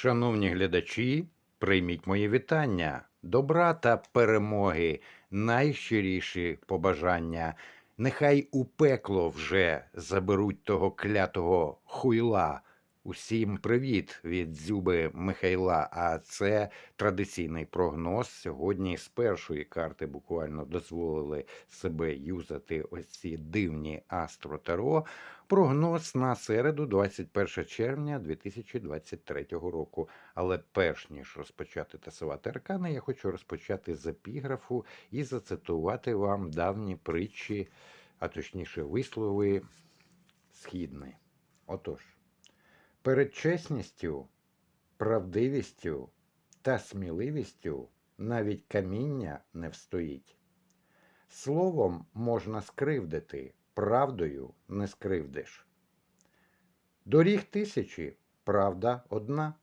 Шановні глядачі, прийміть мої вітання. Добра та перемоги, найщиріші побажання. Нехай у пекло вже заберуть того клятого хуйла. Усім привіт від Дзюби Михайла. А це традиційний прогноз. Сьогодні з першої карти буквально дозволили себе юзати ось ці дивні астро-таро. Прогноз на середу, 21 червня 2023 року. Але перш ніж розпочати тасувати аркани, я хочу розпочати з епіграфу і зацитувати вам давні притчі, а точніше вислови східні. Отож, перед чесністю, правдивістю та сміливістю навіть каміння не встоїть. Словом можна скривдити, правдою не скривдиш. Доріг тисячі, правда одна.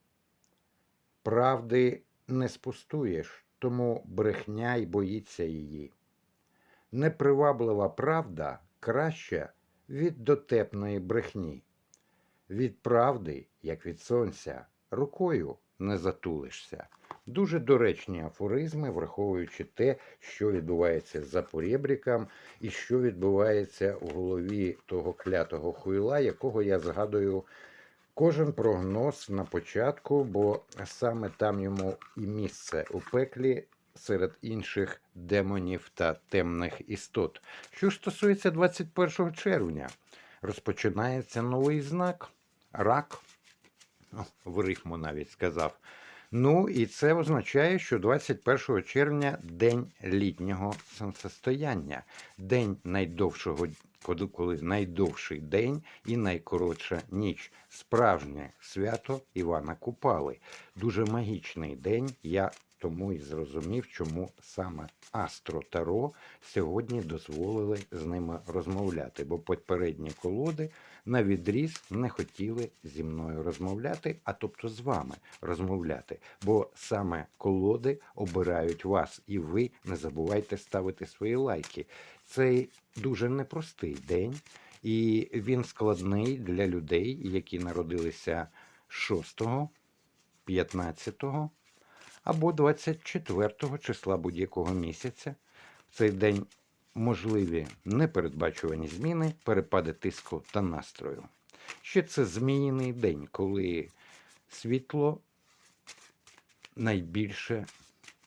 Правди не спустуєш, тому брехня й боїться її. Неприваблива правда краща від дотепної брехні. Від правди, як від сонця, рукою не затулишся. Дуже доречні афоризми, враховуючи те, що відбувається за порєбріком і що відбувається у голові того клятого хуйла, якого я згадую кожен прогноз на початку, бо саме там йому і місце у пеклі серед інших демонів та темних істот. Що ж стосується 21 червня, розпочинається новий знак рак. О, в рифму навіть сказав. Ну, і це означає, що 21 червня день літнього сонцестояння, день найдовшого, коли найдовший день і найкоротша ніч. Справжнє свято Івана Купали. Дуже магічний день. Я тому і зрозумів, чому саме Астро Таро сьогодні дозволили з ними розмовляти, бо попередні колоди на відріз не хотіли зі мною розмовляти, а тобто з вами розмовляти. Бо саме колоди обирають вас, і ви не забувайте ставити свої лайки. Цей дуже непростий день, і він складний для людей, які народилися 6, 15 або 24 числа будь-якого місяця. В цей день можливі непередбачувані зміни, перепади тиску та настрою. Ще це зміїний день, коли світло найбільше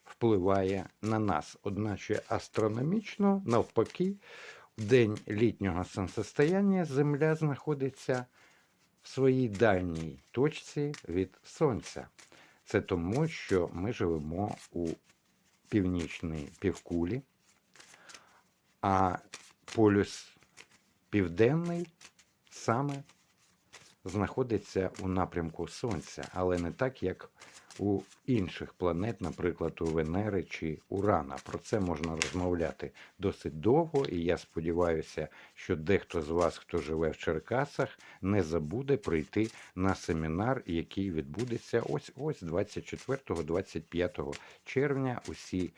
впливає на нас. Одначе астрономічно, навпаки, в день літнього сонцестояння Земля знаходиться в своїй дальній точці від Сонця. Це тому, що ми живемо у північній півкулі, а полюс південний саме знаходиться у напрямку Сонця, але не так, як у інших планет, наприклад, у Венери чи Урана. Про це можна розмовляти досить довго, і я сподіваюся, що дехто з вас, хто живе в Черкасах, не забуде прийти на семінар, який відбудеться ось ось 24-25 червня. Усі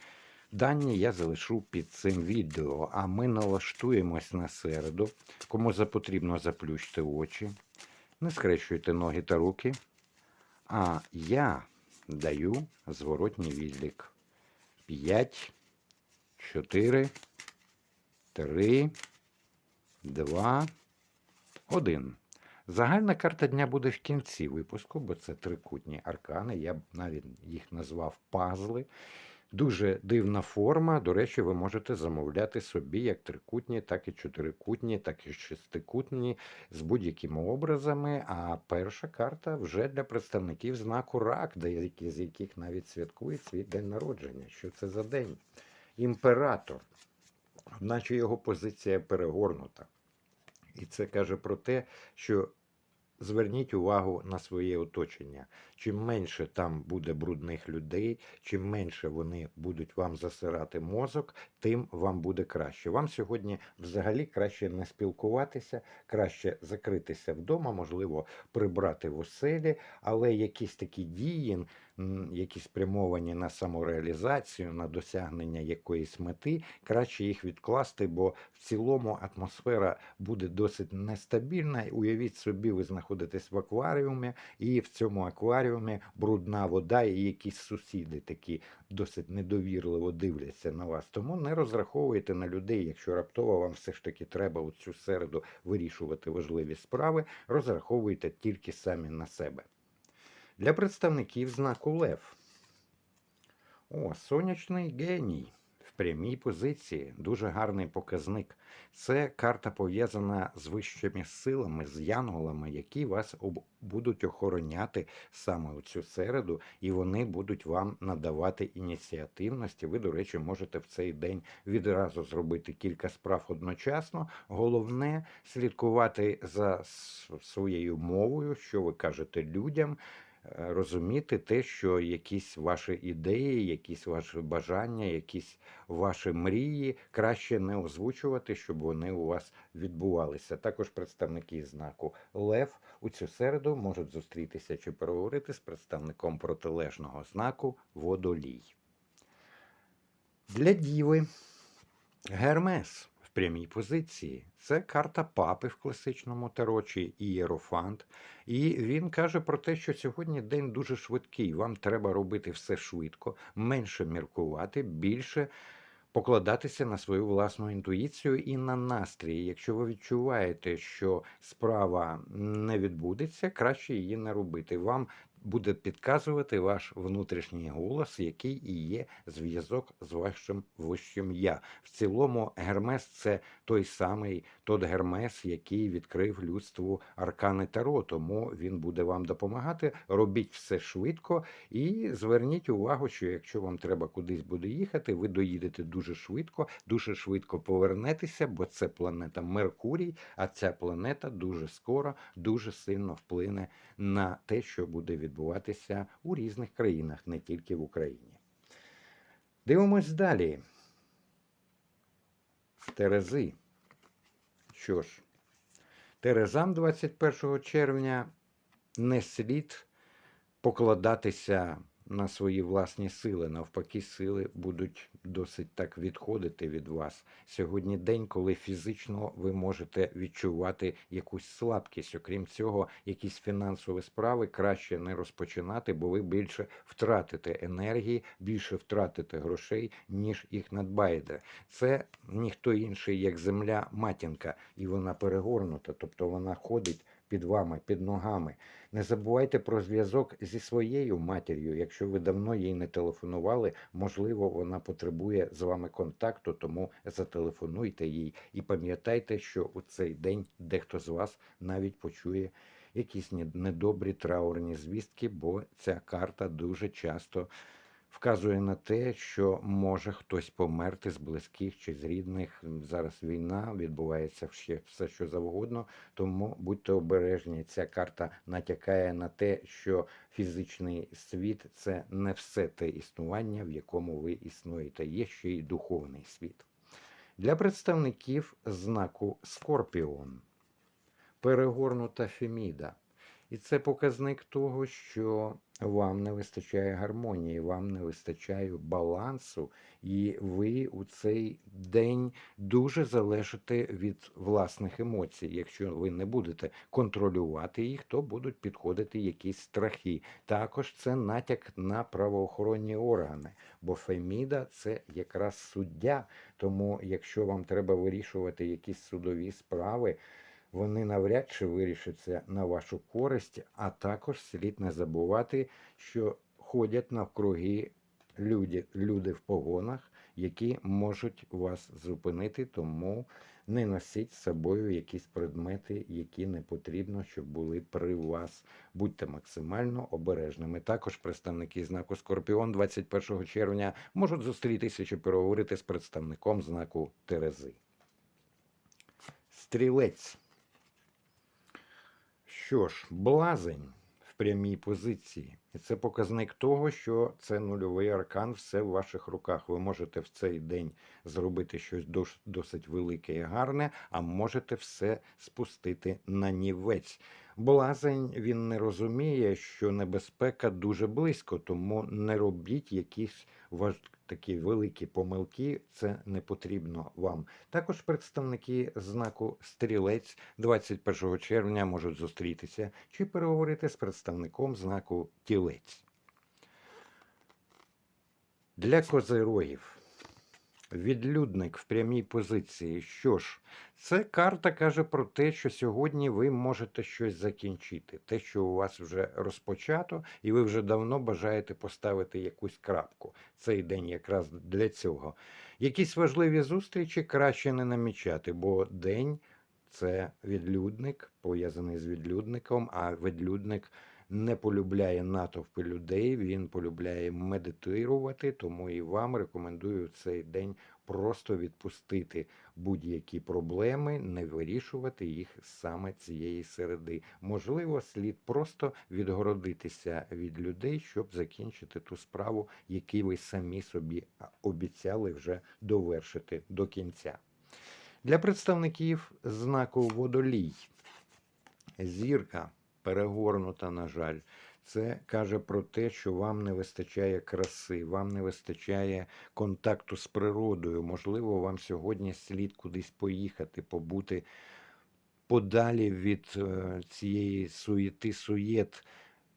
Дані я залишу під цим відео, а ми налаштуємось на середу. Кому запотрібно заплющити очі, не скрещуйте ноги та руки. А я даю зворотній відлік. 5, 4, 3, 2, 1. Загальна карта дня буде в кінці випуску, бо це трикутні аркани. Я б навіть їх назвав пазли. Дуже дивна форма. До речі, ви можете замовляти собі як трикутні, так і чотирикутні, так і шестикутні з будь-якими образами. А перша карта вже для представників знаку рак, деякі з яких навіть святкують свій день народження. Що це за день? Імператор, наче його позиція перегорнута. І це каже про те, що зверніть увагу на своє оточення. Чим менше там буде брудних людей, чим менше вони будуть вам засирати мозок, тим вам буде краще. Вам сьогодні взагалі краще не спілкуватися, краще закритися вдома, можливо, прибрати в оселі, але якісь такі дії, які спрямовані на самореалізацію, на досягнення якоїсь мети, краще їх відкласти, бо в цілому атмосфера буде досить нестабільна. Уявіть собі, ви знаходитесь в акваріумі, і в цьому акваріумі брудна вода, і якісь сусіди такі досить недовірливо дивляться на вас. Тому не розраховуйте на людей, якщо раптово вам все ж таки треба у цю середу вирішувати важливі справи, розраховуйте тільки самі на себе. Для представників знаку Лев. О, сонячний геній прямій позиції. Дуже гарний показник. Це карта пов'язана з вищими силами, з янголами, які вас будуть охороняти саме у цю середу, і вони будуть вам надавати ініціативності. Ви, до речі, можете в цей день відразу зробити кілька справ одночасно. Головне слідкувати за своєю мовою, що ви кажете людям. Е, Розуміти те, що якісь ваші ідеї, якісь ваші бажання, якісь ваші мрії краще не озвучувати, щоб вони у вас відбувалися. Також представники знаку Лев у цю середу можуть зустрітися чи переговорити з представником протилежного знаку Водолій. Для Діви Гермес прямій позиції. Це карта папи в класичному тарочі Ієрофант. І він каже про те, що сьогодні день дуже швидкий. Вам треба робити все швидко, менше міркувати, більше покладатися на свою власну інтуїцію і на настрій. Якщо ви відчуваєте, що справа не відбудеться, краще її не робити. Вам буде підказувати ваш внутрішній голос, який і є зв'язок з вашим вищим я. В цілому, Гермес це той самий тот Гермес, який відкрив людству аркани Таро. Тому він буде вам допомагати. Робіть все швидко і зверніть увагу, що якщо вам треба кудись буде їхати, ви доїдете дуже швидко, дуже швидко повернетеся, бо це планета Меркурій, а ця планета дуже скоро, дуже сильно вплине на те, що буде відбуватися у різних країнах, не тільки в Україні. Дивимось далі. Терези. Що ж, Терезам 21 червня не слід покладатися на свої власні сили. Навпаки, сили будуть досить так відходити від вас. Сьогодні день, коли фізично ви можете відчувати якусь слабкість. Окрім цього, якісь фінансові справи краще не розпочинати, бо ви більше втратите енергії, більше втратите грошей, ніж їх надбаєте. Це ніхто інший, як земля матінка, і вона перегорнута, тобто вона ходить під вами, під ногами. Не забувайте про зв'язок зі своєю матір'ю. Якщо ви давно їй не телефонували, можливо, вона потребує з вами контакту, тому зателефонуйте їй і пам'ятайте, що у цей день дехто з вас навіть почує якісь недобрі траурні звістки, бо ця карта дуже часто вказує на те, що може хтось померти з близьких чи з рідних. Зараз війна відбувається ще все, що завгодно. Тому будьте обережні. Ця карта натякає на те, що фізичний світ це не все те існування, в якому ви існуєте. Є ще й духовний світ. Для представників знаку Скорпіон перегорнута Феміда. І це показник того, що вам не вистачає гармонії, вам не вистачає балансу, і ви у цей день дуже залежите від власних емоцій. Якщо ви не будете контролювати їх, то будуть підходити якісь страхи. Також це натяк на правоохоронні органи, бо Феміда це якраз суддя. Тому, якщо вам треба вирішувати якісь судові справи, вони навряд чи вирішаться на вашу користь, а також слід не забувати, що ходять навкруги люди, люди в погонах, які можуть вас зупинити, тому не носіть з собою якісь предмети, які не потрібно, щоб були при вас. Будьте максимально обережними. Також представники знаку Скорпіон 21 червня можуть зустрітися чи переговорити з представником знаку Терези. Стрілець. Що ж, блазень в прямій позиції. І це показник того, що це нульовий аркан, все в ваших руках. Ви можете в цей день зробити щось досить велике і гарне, а можете все спустити на нівець. Блазень він не розуміє, що небезпека дуже близько, тому не робіть якісь такі великі помилки, це не потрібно вам. Також представники знаку стрілець 21 червня можуть зустрітися чи переговорити з представником знаку тілець. Для козирогів. Відлюдник в прямій позиції. Що ж, це карта каже про те, що сьогодні ви можете щось закінчити, те, що у вас вже розпочато, і ви вже давно бажаєте поставити якусь крапку. Цей день якраз для цього. Якісь важливі зустрічі краще не намічати, бо день це відлюдник, пов'язаний з відлюдником, а відлюдник не полюбляє натовпи людей, він полюбляє медитувати, тому і вам рекомендую цей день просто відпустити будь-які проблеми, не вирішувати їх саме цієї середи. Можливо, слід просто відгородитися від людей, щоб закінчити ту справу, яку ви самі собі обіцяли вже довершити до кінця. Для представників знаку водолій зірка перегорнута, на жаль. Це каже про те, що вам не вистачає краси, вам не вистачає контакту з природою. Можливо, вам сьогодні слід кудись поїхати, побути подалі від е, цієї суєти, суєт,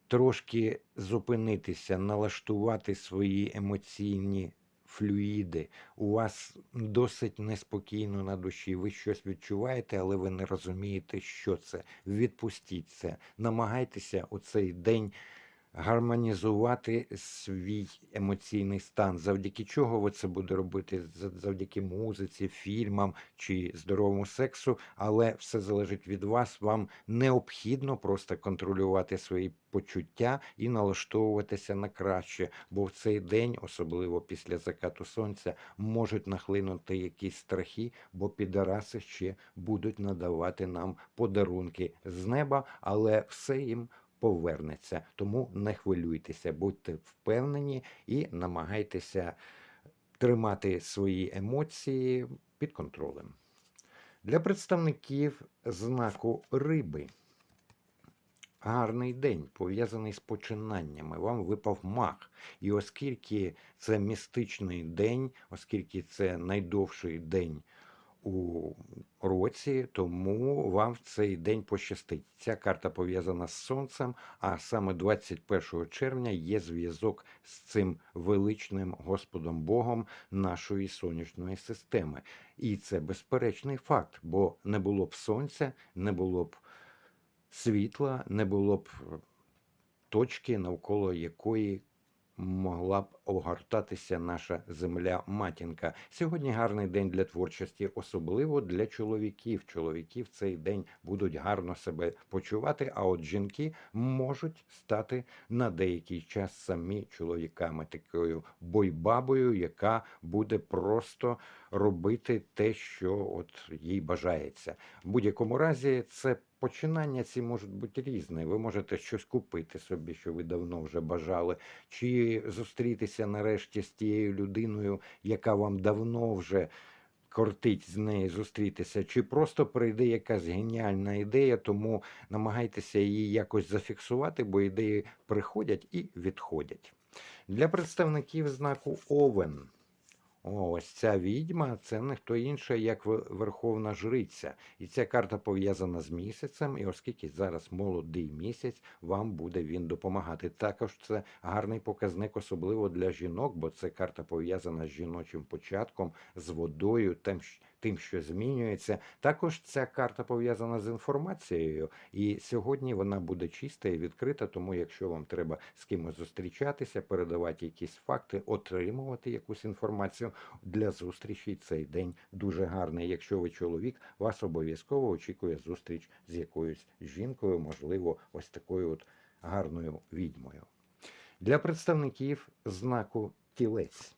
трошки зупинитися, налаштувати свої емоційні флюїди. У вас досить неспокійно на душі. Ви щось відчуваєте, але ви не розумієте, що це. Відпустіть це. Намагайтеся у цей день гармонізувати свій емоційний стан. Завдяки чого ви це буде робити? Завдяки музиці, фільмам чи здоровому сексу, але все залежить від вас. Вам необхідно просто контролювати свої почуття і налаштовуватися на краще, бо в цей день, особливо після закату сонця, можуть нахлинути якісь страхи, бо підараси ще будуть надавати нам подарунки з неба, але все їм повернеться. Тому не хвилюйтеся, будьте впевнені і намагайтеся тримати свої емоції під контролем. Для представників знаку риби. Гарний день пов'язаний з починаннями. Вам випав маг. І оскільки це містичний день, оскільки це найдовший день у році, тому вам в цей день пощастить. Ця карта пов'язана з сонцем, а саме 21 червня є зв'язок з цим величним Господом Богом нашої сонячної системи. І це безперечний факт, бо не було б сонця, не було б світла, не було б точки, навколо якої могла б огортатися наша земля матінка. Сьогодні гарний день для творчості, особливо для чоловіків. Чоловіки в цей день будуть гарно себе почувати. А от жінки можуть стати на деякий час самі чоловіками, такою бойбабою, яка буде просто робити те, що от їй бажається. В будь-якому разі це. Починання ці можуть бути різні. Ви можете щось купити собі, що ви давно вже бажали, чи зустрітися нарешті з тією людиною, яка вам давно вже кортить з нею зустрітися, чи просто прийде якась геніальна ідея, тому намагайтеся її якось зафіксувати, бо ідеї приходять і відходять. Для представників знаку Овен. Ось ця відьма це не хто інше, як Верховна Жриця. І ця карта пов'язана з місяцем, і оскільки зараз молодий місяць, вам буде він допомагати. Також це гарний показник, особливо для жінок, бо це карта пов'язана з жіночим початком, з водою, тим, тим, що змінюється. Також ця карта пов'язана з інформацією, і сьогодні вона буде чиста і відкрита. Тому, якщо вам треба з кимось зустрічатися, передавати якісь факти, отримувати якусь інформацію для зустрічі, цей день дуже гарний. Якщо ви чоловік, вас обов'язково очікує зустріч з якоюсь жінкою, можливо, ось такою от гарною відьмою. Для представників знаку тілець.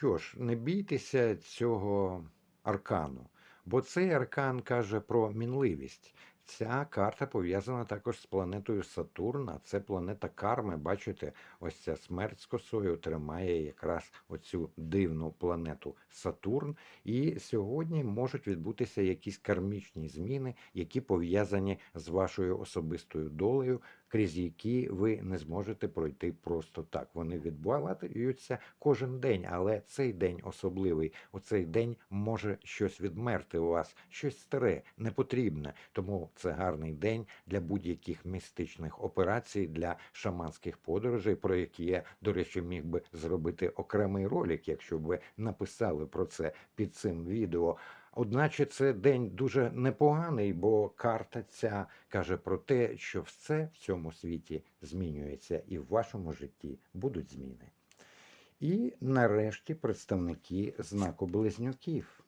Що ж, не бійтеся цього аркану, бо цей аркан каже про мінливість. Ця карта пов'язана також з планетою Сатурн, а це планета карми. Бачите, ось ця смерть з косою тримає якраз оцю дивну планету Сатурн. І сьогодні можуть відбутися якісь кармічні зміни, які пов'язані з вашою особистою долею, крізь які ви не зможете пройти просто так. Вони відбуваються кожен день, але цей день особливий. У цей день може щось відмерти у вас, щось старе, непотрібне. Тому це гарний день для будь-яких містичних операцій, для шаманських подорожей, про які я, до речі, міг би зробити окремий ролик, якщо б ви написали про це під цим відео. Одначе це день дуже непоганий, бо карта ця каже про те, що все в цьому світі змінюється, і в вашому житті будуть зміни. І нарешті представники знаку близнюків.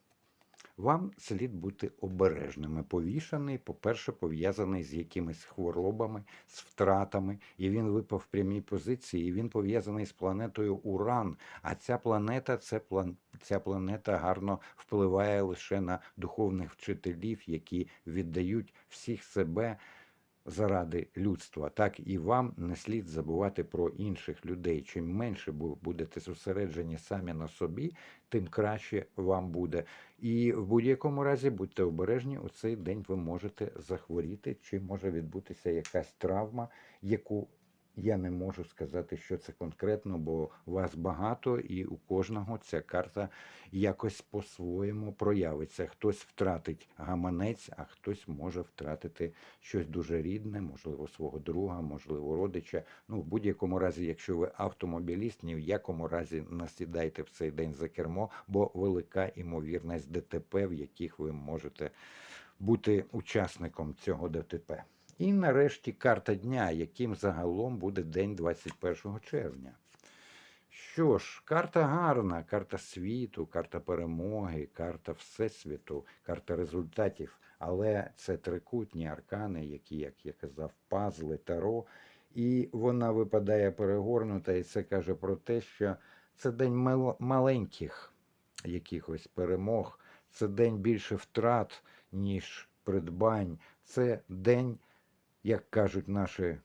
Вам слід бути обережними. Повішаний, по-перше, пов'язаний з якимись хворобами, з втратами, і він випав в прямій позиції, і він пов'язаний з планетою Уран. А ця планета, це план... ця планета гарно впливає лише на духовних вчителів, які віддають всіх себе заради людства. Так і вам не слід забувати про інших людей. Чим менше будете зосереджені самі на собі, тим краще вам буде. І в будь-якому разі будьте обережні, у цей день ви можете захворіти, чи може відбутися якась травма, яку я не можу сказати, що це конкретно, бо вас багато, і у кожного ця карта якось по-своєму проявиться. Хтось втратить гаманець, а хтось може втратити щось дуже рідне, можливо, свого друга, можливо, родича. Ну, в будь-якому разі, якщо ви автомобіліст, ні в якому разі не сідайте в цей день за кермо, бо велика імовірність ДТП, в яких ви можете бути учасником цього ДТП. І нарешті карта дня, яким загалом буде день 21 червня. Що ж, карта гарна, карта світу, карта перемоги, карта Всесвіту, карта результатів, але це трикутні аркани, які, як я казав, пазли, таро. І вона випадає перегорнута, і це каже про те, що це день мал- маленьких якихось перемог, це день більше втрат, ніж придбань. Це день, як кажуть наші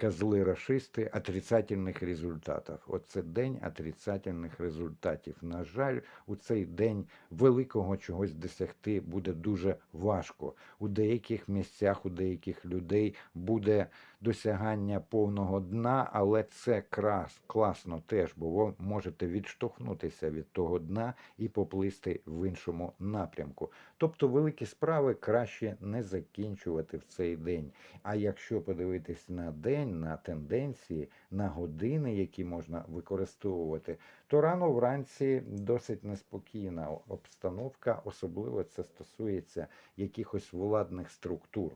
козли рашисти, отрицательних результатів. Оце день отрицательних результатів. На жаль, у цей день великого чогось досягти буде дуже важко. У деяких місцях, у деяких людей буде досягання повного дна, але це крас, класно теж, бо ви можете відштовхнутися від того дна і поплисти в іншому напрямку. Тобто великі справи краще не закінчувати в цей день. А якщо подивитись на день, на тенденції, на години, які можна використовувати, то рано вранці досить неспокійна обстановка, особливо це стосується якихось владних структур.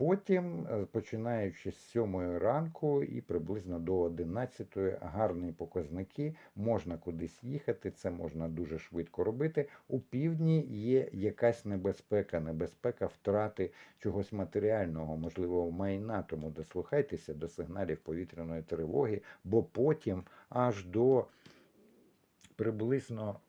Потім, е, починаючи з 7 ранку і приблизно до 11 гарні показники, можна кудись їхати, це можна дуже швидко робити. У півдні є якась небезпека, небезпека втрати чогось матеріального, можливо, майна. Тому дослухайтеся до сигналів повітряної тривоги, бо потім аж до приблизно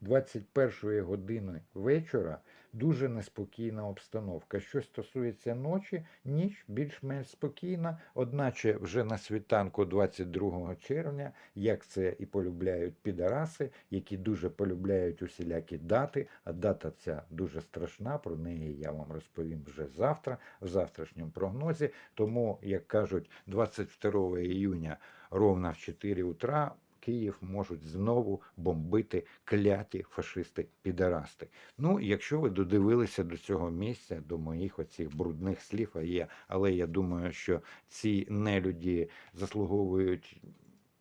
21 години вечора дуже неспокійна обстановка. Що стосується ночі, ніч більш-менш спокійна, одначе вже на світанку 22 червня, як це і полюбляють підараси, які дуже полюбляють усілякі дати, а дата ця дуже страшна, про неї я вам розповім вже завтра, в завтрашньому прогнозі. Тому, як кажуть, 22 іюня ровно в 4 утра Київ можуть знову бомбити кляті фашисти-підарасти. Ну, якщо ви додивилися до цього місця, до моїх оцих брудних слів, а є, але я думаю, що ці нелюді заслуговують.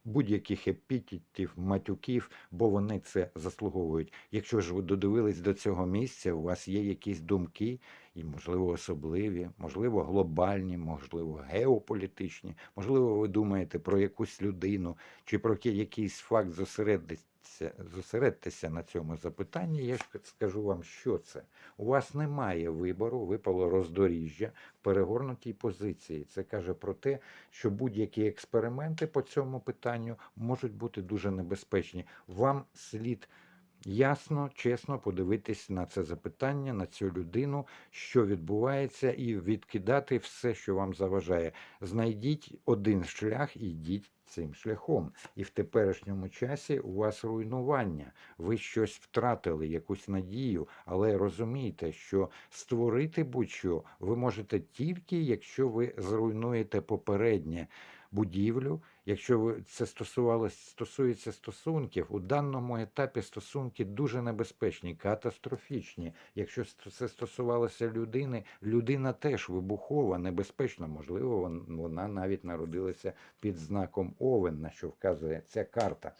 Будь-яких епітетів, матюків, бо вони це заслуговують. Якщо ж ви додивились до цього місця, у вас є якісь думки, і, можливо, особливі, можливо, глобальні, можливо, геополітичні, можливо, ви думаєте про якусь людину чи про ки- якийсь факт зосередитися, зосередьтеся на цьому запитанні. Я ж скажу вам, що це. У вас немає вибору, випало роздоріжжя в перегорнутій позиції. Це каже про те, що будь-які експерименти по цьому питанню можуть бути дуже небезпечні. Вам слід ясно, чесно подивитись на це запитання, на цю людину, що відбувається, і відкидати все, що вам заважає. Знайдіть один шлях і йдіть цим шляхом. І в теперішньому часі у вас руйнування. Ви щось втратили, якусь надію, але розумійте, що створити будь-що ви можете тільки, якщо ви зруйнуєте попереднє будівлю. Якщо це стосувалося стосується стосунків, у даному етапі стосунки дуже небезпечні, катастрофічні. Якщо це стосувалося людини, людина теж вибухова, небезпечна. Можливо, вона навіть народилася під знаком Овен, на що вказує ця карта.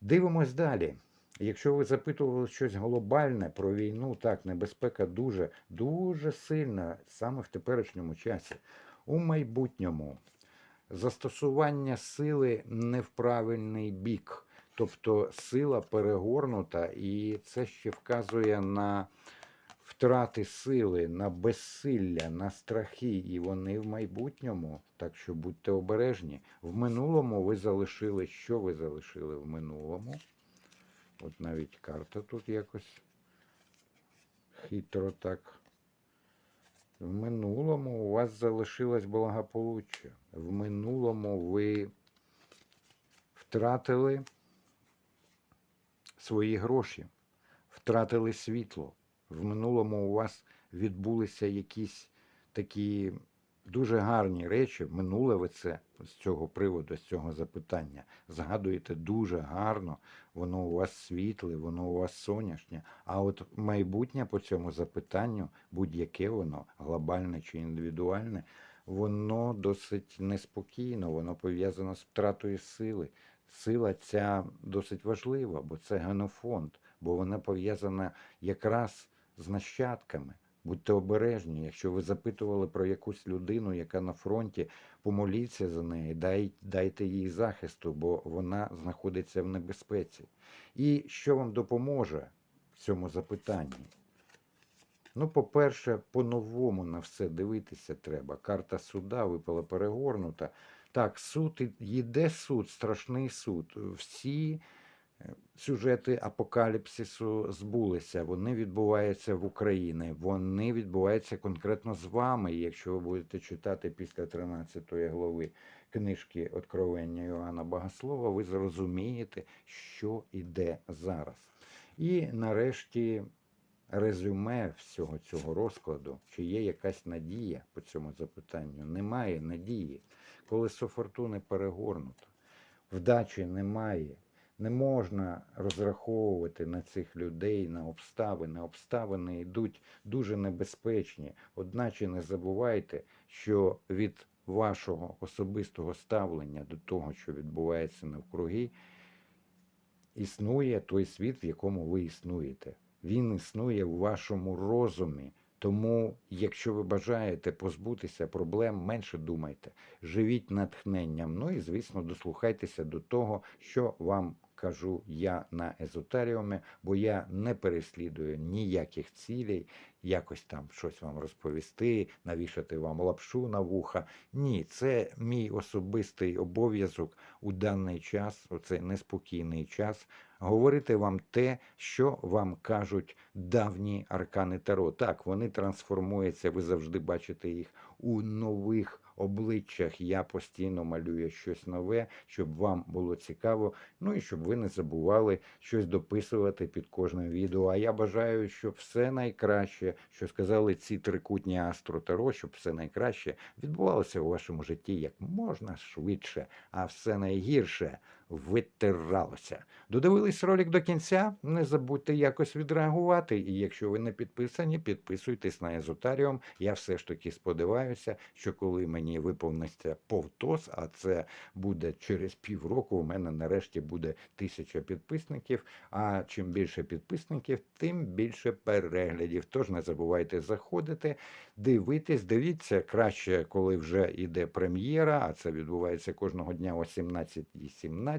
Дивимось далі. Якщо ви запитували щось глобальне про війну, так, небезпека дуже, дуже сильна саме в теперішньому часі. У майбутньому застосування сили не в правильний бік. Тобто сила перегорнута, і це ще вказує на втрати сили, на безсилля, на страхи, і вони в майбутньому. Так що будьте обережні. В минулому ви залишили, що ви залишили в минулому? От навіть карта тут якось хитро так. В минулому у вас залишилось благополуччя. В минулому ви втратили свої гроші, втратили світло. В минулому у вас відбулися якісь такі дуже гарні речі. Минуле ви це з цього приводу, з цього запитання. Згадуєте дуже гарно, воно у вас світле, воно у вас сонячне. А от майбутнє по цьому запитанню, будь-яке воно, глобальне чи індивідуальне, воно досить неспокійно, воно пов'язано з втратою сили. Сила ця досить важлива, бо це генофонд, бо вона пов'язана якраз з нащадками. Будьте обережні, якщо ви запитували про якусь людину, яка на фронті, помоліться за неї, дай, дайте їй захисту, бо вона знаходиться в небезпеці. І що вам допоможе в цьому запитанні? Ну, по-перше, по-новому на все дивитися треба. Карта суда випала перегорнута. Так, суд йде суд, страшний суд. Всі сюжети апокаліпсису збулися. Вони відбуваються в Україні. Вони відбуваються конкретно з вами. Якщо ви будете читати після 13 глави книжки Откровення Йоанна Богослова, ви зрозумієте, що іде зараз. І нарешті резюме всього цього розкладу, чи є якась надія по цьому запитанню? Немає надії. Колесо фортуни перегорнуто, вдачі немає. Не можна розраховувати на цих людей, на обставини. Обставини йдуть дуже небезпечні. Одначе не забувайте, що від вашого особистого ставлення до того, що відбувається навкруги, існує той світ, в якому ви існуєте. Він існує в вашому розумі. Тому, якщо ви бажаєте позбутися проблем, менше думайте, живіть натхненням. Ну і, звісно, дослухайтеся до того, що вам кажу я на езотеріумі, бо я не переслідую ніяких цілей, якось там щось вам розповісти, навішати вам лапшу на вуха. Ні, це мій особистий обов'язок у даний час, у цей неспокійний час, говорити вам те, що вам кажуть давні аркани Таро. Так, вони трансформуються, ви завжди бачите їх у нових обличчях. Я постійно малюю щось нове, щоб вам було цікаво. Ну і щоб ви не забували щось дописувати під кожним відео. А я бажаю, щоб все найкраще, що сказали ці трикутні Астро Таро, щоб все найкраще відбувалося у вашому житті як можна швидше, а все найгірше витиралося. Додивились ролик до кінця? Не забудьте якось відреагувати. І якщо ви не підписані, підписуйтесь на Езотаріум. Я все ж таки сподіваюся, що коли мені виповниться повтос, а це буде через півроку, у мене нарешті буде тисяча підписників. А чим більше підписників, тим більше переглядів. Тож не забувайте заходити, дивитись, дивіться краще, коли вже йде прем'єра, а це відбувається кожного дня о 17.17.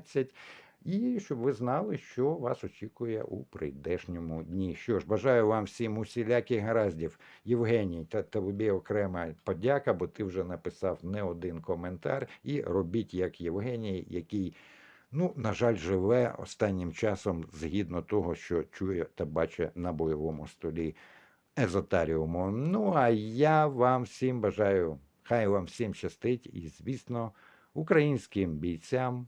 І щоб ви знали, що вас очікує у прийдешньому дні. Що ж, бажаю вам всім усіляких гараздів. Євгеній, та тобі окрема подяка, бо ти вже написав не один коментар. І робіть як Євгеній, який Ну, на жаль, живе останнім часом згідно того, що чує та бачить на бойовому столі езотаріуму. Ну, а я вам всім бажаю, хай вам всім щастить, і, звісно, українським бійцям